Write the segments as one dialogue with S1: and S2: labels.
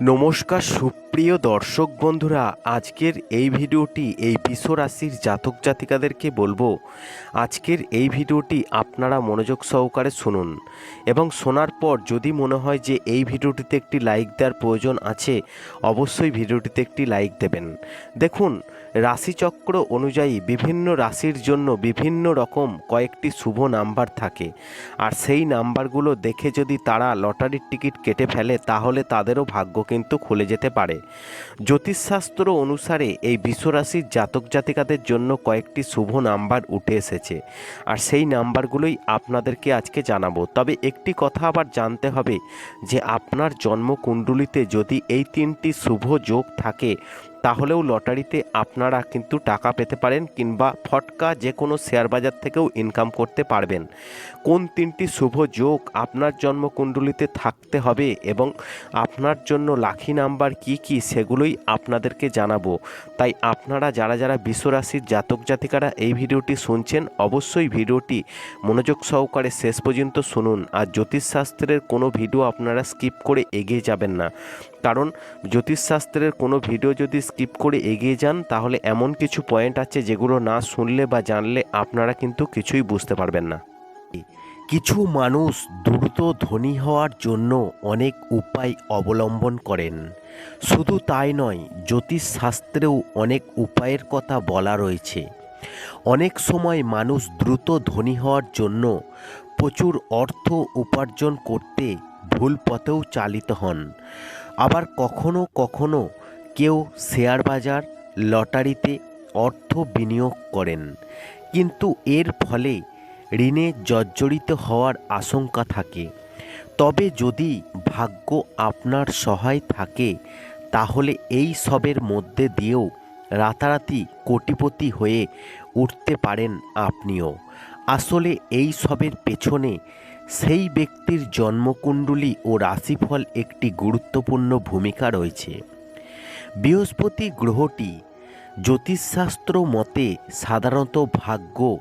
S1: নমস্কার সুপ্রিয় দর্শক বন্ধুরা, আজকের এই ভিডিওটি এই রাশির জাতক জাতিকাদেরকে বলব। আজকের এই ভিডিওটি আপনারা মনোযোগ সহকারে শুনুন এবং শোনার পর যদি মনে হয় যে এই ভিডিওটিতে একটি লাইক দেওয়ার প্রয়োজন আছে, অবশ্যই ভিডিওটিতে একটি লাইক দেবেন। দেখুন, রাশিচক্র অনুযায়ী বিভিন্ন রাশির জন্য বিভিন্ন রকম কয়েকটি শুভ নাম্বার থাকে। আর সেই নাম্বারগুলো দেখে যদি তারা লটারির টিকিট কেটে ফেলে, তাহলে তাদেরও ভাগ্য কিন্তু খুলে যেতে পারে। জ্যোতিষশাস্ত্র অনুসারে এই বিশ্বরাশির জাতক জাতিকাদের জন্য কয়েকটি শুভ নাম্বার উঠে এসেছে। আর সেই নাম্বারগুলোই আপনাদেরকে আজকে জানাব। তবে একটি কথা আবার জানতে হবে যে আপনার জন্মকুণ্ডলিতে যদি এই তিনটি শুভ যোগ থাকে তাহলেও লটারিতে আপনারা কিন্তু টাকা পেতে পারেন কিংবা ফটকা যে কোনো শেয়ার বাজার থেকেও ইনকাম করতে পারবেন। কোন তিনটি শুভ যোগ আপনার জন্মকুণ্ডলিতে থাকতে হবে এবং আপনার জন্য লাখি নাম্বার কি কি সেগুলোই আপনাদেরকে জানাব। তাই আপনারা যারা যারা বিশ্বরাশির জাতক জাতিকারা এই ভিডিওটি শুনছেন, অবশ্যই ভিডিওটি মনোযোগ সহকারে শেষ পর্যন্ত শুনুন। আর জ্যোতিষশাস্ত্রের কোনো ভিডিও আপনারা স্কিপ করে এগিয়ে যাবেন না। কারণ জ্যোতিষশাস্ত্রের কোনো ভিডিও যদি স্কিপ করে এগিয়ে যান, তাহলে এমন কিছু পয়েন্ট আছে যেগুলো না শুনলে বা জানলে আপনারা কিন্তু কিছুই বুঝতে পারবেন না। কিছু মানুষ দ্রুত ধনী হওয়ার জন্য অনেক উপায় অবলম্বন করেন। শুধু তাই নয়, জ্যোতিষশাস্ত্রেও অনেক উপায়ের কথা বলা রয়েছে। অনেক সময় মানুষ দ্রুত ধনী হওয়ার জন্য প্রচুর অর্থ উপার্জন করতে ভুল পথেও চালিত হন। আবার কখনো কখনো কেউ শেয়ার বাজার, লটারিতে অর্থ বিনিয়োগ করেন। কিন্তু এর ফলে ঋণে জর্জরিত হওয়ার আশঙ্কা থাকে। তবে যদি ভাগ্য আপনার সহায় থাকে, তাহলে এই সবের মধ্যে দিয়েও রাতারাতি কোটিপতি হয়ে উঠতে পারেন আপনিও। আসলে এই সবের পেছনে সেই ব্যক্তির জন্মকুণ্ডলী ও রাশিফল একটি গুরুত্বপূর্ণ ভূমিকা রয়েছে। বৃহস্পতি গ্রহটি জ্যোতিষশাস্ত্র মতে সাধারণত ভাগ্য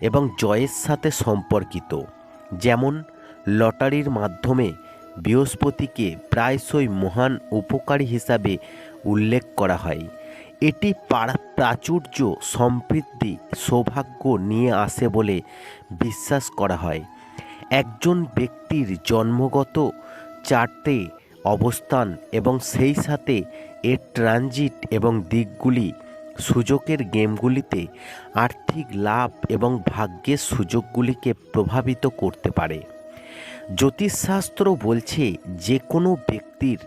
S1: এবং জয়ের সাথে সম্পর্কিত। যেমন, লটারির মাধ্যমে বৃহস্পতিকে প্রায়শই মহান উপকারী হিসাবে উল্লেখ করা হয়। এটি পারা- প্রাচুর্য, সমৃদ্ধি, সৌভাগ্য নিয়ে আসে বলে বিশ্বাস করা হয়। একজন ব্যক্তির জন্মগত চার্টে অবস্থান এবং সেই সাথে এর ট্রানজিট এবং দিকগুলি সুযোগের গেমগুলিতে আর্থিক লাভ এবং ভাগ্যের সুযোগগুলিকে প্রভাবিত করতে পারে। জ্যোতিষশাস্ত্র বলছে যে কোনো ব্যক্তির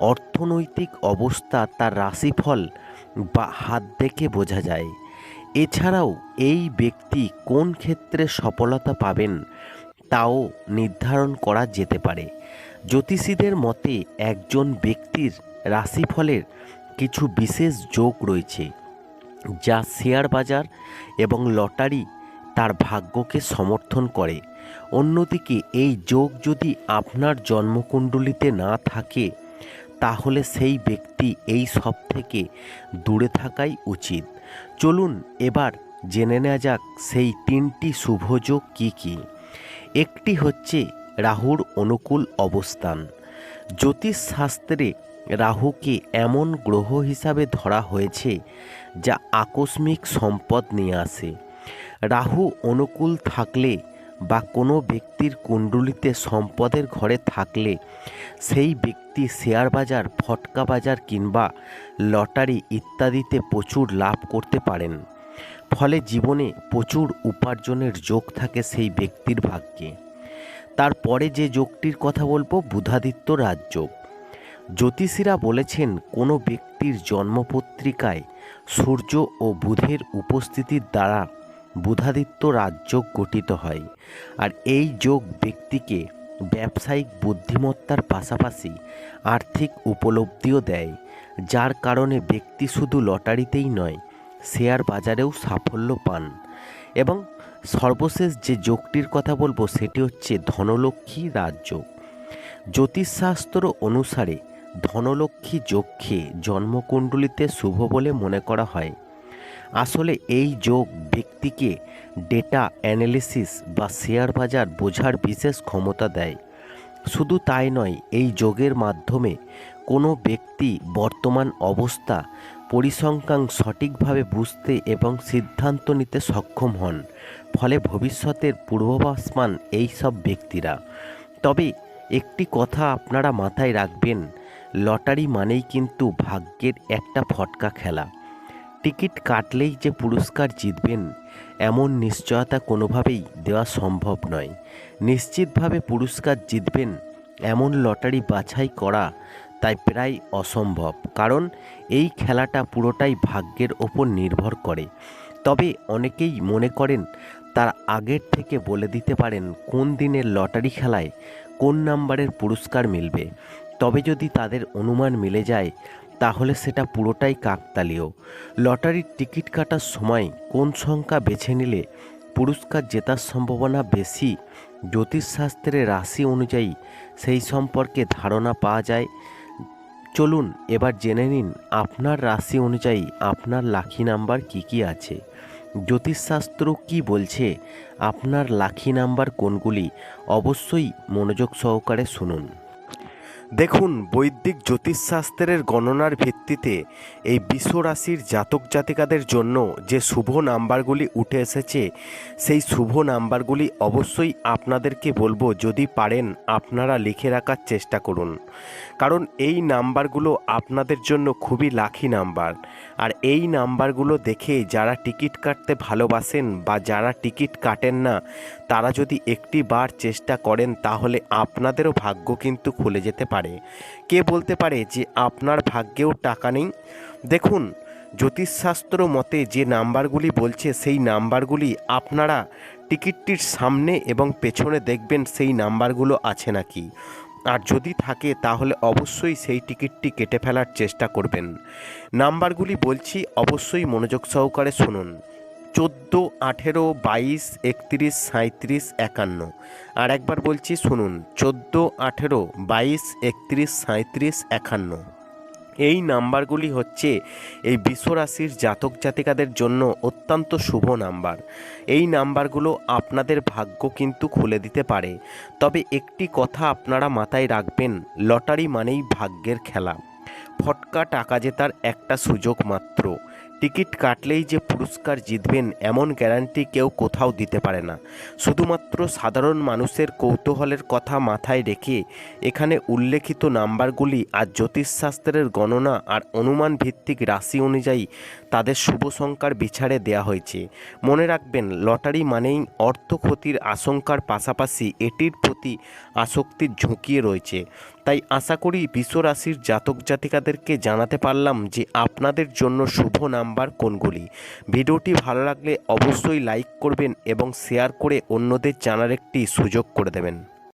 S1: অর্থনৈতিক অবস্থা তার রাশিফল বা হাত দেখে বোঝা যায়। এছাড়াও এই ব্যক্তি কোন ক্ষেত্রে সফলতা পাবেন তাও নির্ধারণ করা যেতে পারে। জ্যোতিষীদের মতে একজন ব্যক্তির রাশিফলের কিছু বিশেষ যোগ রয়েছে, যা শেয়ার বাজার এবং লটারি তার ভাগ্যকে সমর্থন করে। অন্যদিকে এই যোগ যদি আপনার জন্মকুণ্ডলিতে না থাকে, তাহলে সেই ব্যক্তি এই সব থেকে দূরে থাকাই উচিত। চলুন এবার জেনে নেওয়া যাক সেই তিনটি শুভযোগ কী কী। একটি হচ্ছে রাহুর অনুকূল অবস্থান। জ্যোতিষশাস্ত্রে রাহুকে এমন গ্রহ হিসাবে ধরা হয়েছে যা আকস্মিক সম্পদ নিয়ে আসে। রাহু অনুকূল থাকলে বা কোনো ব্যক্তির কুণ্ডলিতে সম্পদের ঘরে থাকলে সেই ব্যক্তি শেয়ার বাজার, ফটকা বাজার কিংবা লটারি ইত্যাদিতে প্রচুর লাভ করতে পারেন। ফলে জীবনে প্রচুর উপার্জনের যোগ থাকে সেই ব্যক্তির ভাগ্যে। তারপরে যে যোগটির কথা বলব, বুধাদিত্য রাজযোগ। জ্যোতিষীরা বলেছেন, কোনো ব্যক্তির জন্মপত্রিকায় সূর্য ও বুধের উপস্থিতির দ্বারা বুধাদিত্য রাজযোগ গঠিত হয়। আর এই যোগ ব্যক্তিকে ব্যবসায়িক বুদ্ধিমত্তার পাশাপাশি আর্থিক উপলব্ধিও দেয়, যার কারণে ব্যক্তি শুধু লটারিতেই নয় শেয়ার বাজারেও সাফল্য পান। এবং সর্বশেষ যে যোগটির কথা বলব, সেটি হচ্ছে ধনলক্ষ্মী রাজযোগ জ্যোতিষশাস্ত্র অনুসারে ধনলক্ষ্মী যোগকে জন্মকুণ্ডলিতে শুভ বলে মনে করা হয়। আসলে এই যোগ ব্যক্তিকে ডেটা অ্যানালিসিস বা শেয়ার বাজার বোঝার বিশেষ ক্ষমতা দেয়। শুধু তাই নয়, এই যোগের মাধ্যমে কোনো ব্যক্তি বর্তমান অবস্থা পরিসংখ্যান সঠিকভাবে বুঝতে এবং সিদ্ধান্ত নিতে সক্ষম হন। ফলে ভবিষ্যতের পূর্বাভাস পান এই সব ব্যক্তিরা। তবে একটি কথা আপনারা মাথায় রাখবেন, লটারি মানেই কিন্তু ভাগ্যের একটা ফটকা খেলা। টিকিট কাটলেই যে পুরস্কার জিতবেন, এমন নিশ্চয়তা কোনোভাবেই দেওয়া সম্ভব নয়। নিশ্চিতভাবে পুরস্কার জিতবেন, এমন লটারি বাছাই করা তাই প্রায় অসম্ভব, কারণ এই খেলাটা পুরোটাই ভাগ্যের ওপর নির্ভর করে। তবে অনেকেই মনে করেন, তার আগের থেকে বলে দিতে পারেন কোন দিনের লটারি খেলায় কোন নাম্বারের পুরস্কার মিলবে। তবে যদি তাদের অনুমান মিলে যায়, তাহলে সেটা পুরোটাই কাকতালীয়। লটারির টিকিট কাটার সময় কোন সংখ্যা বেছে নিলে পুরস্কার জেতার সম্ভাবনা বেশি জ্যোতিষশাস্ত্রের রাশি অনুযায়ী সেই সম্পর্কে ধারণা পাওয়া যায়? চলুন এবার জেনে নিন আপনার রাশি অনুযায়ী আপনার লাখি নাম্বার কি কি আছে। জ্যোতিষশাস্ত্র কি বলছে? আপনার লাখি নাম্বার কোনগুলি? অবশ্যই মনোযোগ সহকারে শুনুন। দেখুন, বৈদিক জ্যোতিষশাস্ত্রের গণনার ভিত্তিতে এই বিশ্ব রাশির জাতক জাতিকাদের জন্য যে শুভ নাম্বারগুলি উঠে এসেছে, সেই শুভ নাম্বারগুলি অবশ্যই আপনাদেরকে বলব যদি পারেন আপনারা লিখে রাখার চেষ্টা করুন। কারণ এই নাম্বারগুলো আপনাদের জন্য খুবই লাখি নাম্বার। আর এই নাম্বারগুলো দেখে যারা টিকিট কাটতে ভালোবাসেন বা যারা টিকিট কাটেন না তারা যদি একটি বার চেষ্টা করেন, তাহলে আপনাদেরও ভাগ্য কিন্তু খুলে যেতে পারে। কে বলতে পারে যে আপনার ভাগ্যেও টাকা নেই? দেখুন, জ্যোতিষশাস্ত্র মতে যে নাম্বারগুলি বলছে, সেই নাম্বারগুলি আপনারা টিকিটটির সামনে এবং পেছনে দেখবেন সেই নাম্বারগুলো আছে নাকি। আর যদি থাকে, তাহলে অবশ্যই সেই টিকিটটি কেটে ফেলার চেষ্টা করবেন। নাম্বারগুলি বলছি, অবশ্যই মনোযোগ সহকারে শুনুন। চোদ্দ আঠেরো বাইশ একত্রিশ সাঁত্রিশ একান্ন। আর একবার বলছি, শুনুন, চোদ্দ আঠেরো বাইশ একত্রিশ সাঁত্রিশ একান্ন। এই নাম্বারগুলি হচ্ছে এই বিশ্বরাশির জাতক জাতিকাদের জন্য অত্যন্ত শুভ নাম্বার। এই নাম্বারগুলো আপনাদের ভাগ্য কিন্তু খুলে দিতে পারে। তবে একটি কথা আপনারা মাথায় রাখবেন, লটারি মানেই ভাগ্যের খেলা। ফটকা টাকা জেতার একটা সুযোগ মাত্র। টিকিট কাটলেই যে পুরস্কার জিতবেন এমন গ্যারান্টি কেউ কোথাও দিতে পারে না। শুধুমাত্র সাধারণ মানুষের কৌতূহলের কথা মাথায় রেখে এখানে উল্লেখিত নাম্বারগুলি আর জ্যোতিষশাস্ত্রের গণনা আর অনুমান ভিত্তিক রাশি অনুযায়ী তাদের শুভ সংখ্যার বিচারে দেয়া হয়েছে। মনে রাখবেন, লটারি মানেই অর্থ ক্ষতির আশঙ্কার পাশাপাশি এটির প্রতি আসক্তির ঝুঁকিয়ে রয়েছে। তাই আশা করি বিশ্ব রাশির জাতক জাতিকাদেরকে জানাতে পারলাম যে আপনাদের জন্য শুভ নাম্বার কোনগুলি। ভিডিওটি ভালো লাগলে অবশ্যই লাইক করবেন এবং শেয়ার করে অন্যদের জানার একটি সুযোগ করে দেবেন।